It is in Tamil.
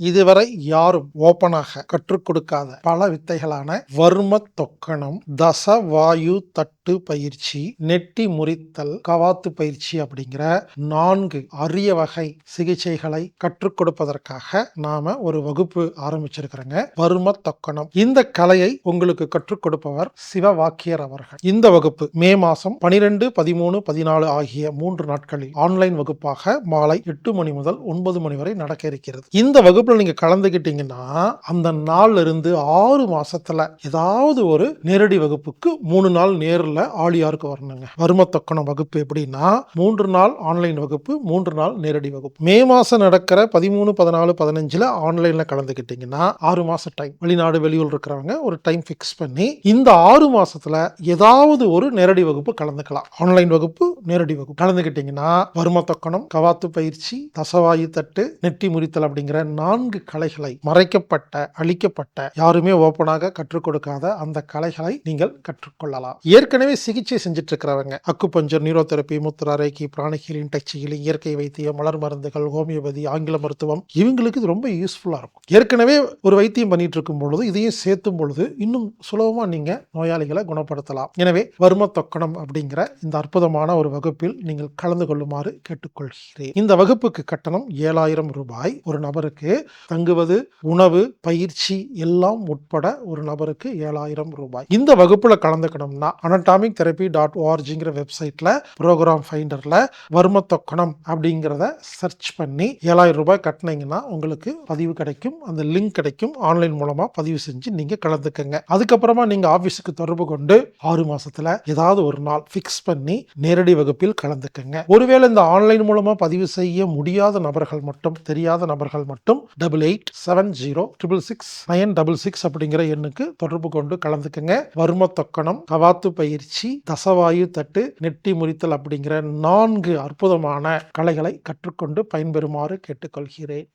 இதுவரை யாரும் ஓப்பனாக கற்றுக் கொடுக்காத பல வித்தைகளான வர்ம தொக்கணம் தச வாயு தட் நட்டு பயிற்சி நெட்டி முறித்தல் கவாத்து பயிற்சி அப்படிங்கிற நான்கு அரிய வகை சிகிச்சைகளை கற்றுக் கொடுப்பதற்காக நாம ஒரு வகுப்பு ஆரம்பிச்சிருக்கிறோங்க. வரும தொக்கணம். இந்த கலையை உங்களுக்கு கற்றுக் கொடுப்பவர் சிவவாக்கியர் அவர்கள். இந்த வகுப்பு மே மாசம் பனிரெண்டு பதிமூணு பதினாலு ஆகிய மூன்று நாட்களில் ஆன்லைன் வகுப்பாக மாலை எட்டு மணி முதல் ஒன்பது மணி வரை நடக்க இருக்கிறது. இந்த வகுப்புல நீங்க கலந்துகிட்டீங்கன்னா அந்த நாள்ல இருந்து ஆறு மாசத்துல ஏதாவது ஒரு நேரடி வகுப்புக்கு மூணு நாள் நேரில் ஆழியாருக்கு வரணுங்க? வறுமத்தொக்கணம் வகுப்பு எப்படின்னா மூன்று நாள் ஆன்லைன் வகுப்பு மூன்று நாள் நேரடி வகுப்பு. மே மாசம் நடக்கிற பதிமூணு பதினாலு பதினஞ்சுல ஆன்லைன்ல கலந்துக்கிட்டிங்கன்னா ஆறு மாசம் டைம் வெளிநாடு வெளியூர் இருக்கிறவங்க ஒரு டைம் ஃபிக்ஸ் பண்ணி இந்த ஆறு மாசத்துல ஏதாவது ஒரு நேரடி வகுப்பு கலந்துக்கலாம். ஆன்லைன் வகுப்பு நேரடி வகுப்பு. கலந்துக்கிட்டீங்கன்னா வருமத்தக்கணம் கவாத்து பயிற்சி தசவாயு தட்டு நெட்டி முறித்தல் அப்படிங்கிற நான்கு கலைகளை மறைக்கப்பட்ட அழிக்கப்பட்ட யாருமே ஓப்பனாக கற்றுக் கொடுக்காத அந்த கலைகளை நீங்கள் கற்றுக்கொள்ளலாம். ஏற்கனவே சிகிச்சை செஞ்சுட்டு இருக்கிறவங்க அக்குப்பஞ்சர் நியூரோதெரப்பி முத்ரா ரேக்கி பிராணி ஹீலிங் இயற்கை வைத்தியம் மலர் மருந்துகள் ஹோமியோபதி ஆங்கில மருத்துவம் இவங்களுக்கு இது ரொம்ப யூஸ்ஃபுல்லாக இருக்கும். ஏற்கனவே ஒரு வைத்தியம் பண்ணிட்டு இருக்கும் பொழுது இதையும் சேர்த்தும் பொழுது இன்னும் சுலபமாக நீங்க நோயாளிகளை குணப்படுத்தலாம். எனவே வர்ம தொக்கணம் அப்படிங்கிற இந்த அற்புதமான ஒரு வகுப்பில் நீங்கள் கலந்து கொள்ளுமாறு கேட்டுக்கொள்கிறேன். இந்த வகுப்புக்கு கட்டணம் ஏழாயிரம் ரூபாய். ஒரு நபருக்கு தங்குவது உணவு பயிற்சி எல்லாம் உட்பட ஒரு நபருக்கு ஏழாயிரம் ரூபாய். இந்த வகுப்புல கலந்துக்கணும்னா இஸ்லாமிக் தெரப்பி டாட் ஓஆர்ஜிங்கிற வெப்சைட்டில் ப்ரோக்ராம் ஃபைண்டரில் வர்ம தொக்கணம் அப்படிங்கிறத சர்ச் பண்ணி ஏழாயிரம் ரூபாய் கட்டினீங்கன்னா உங்களுக்கு பதிவு கிடைக்கும். அந்த லிங்க் கிடைக்கும். ஆன்லைன் மூலமாக பதிவு செஞ்சு நீங்கள் கலந்துக்கங்க. அதுக்கப்புறமா நீங்கள் ஆஃபீஸுக்கு தொடர்பு கொண்டு ஆறு மாதத்தில் ஏதாவது ஒரு நாள் ஃபிக்ஸ் பண்ணி நேரடி வகுப்பில் கலந்துக்கங்க. ஒருவேளை இந்த ஆன்லைன் மூலமாக பதிவு செய்ய முடியாத நபர்கள் மட்டும் தெரியாத நபர்கள் மட்டும் double eight seven zero triple six nine double six அப்படிங்கிற எண்ணுக்கு தொடர்பு கொண்டு கலந்துக்கங்க. வர்ம தொக்கணம் கவாத்து பயிற்சி தசவாயு தட்டு நெட்டி முறித்தல் அப்படிங்கிற நான்கு அற்புதமான கலைகளை கற்றுக்கொண்டு பயன்பெறுமாறு கேட்டுக்கொள்கிறேன்.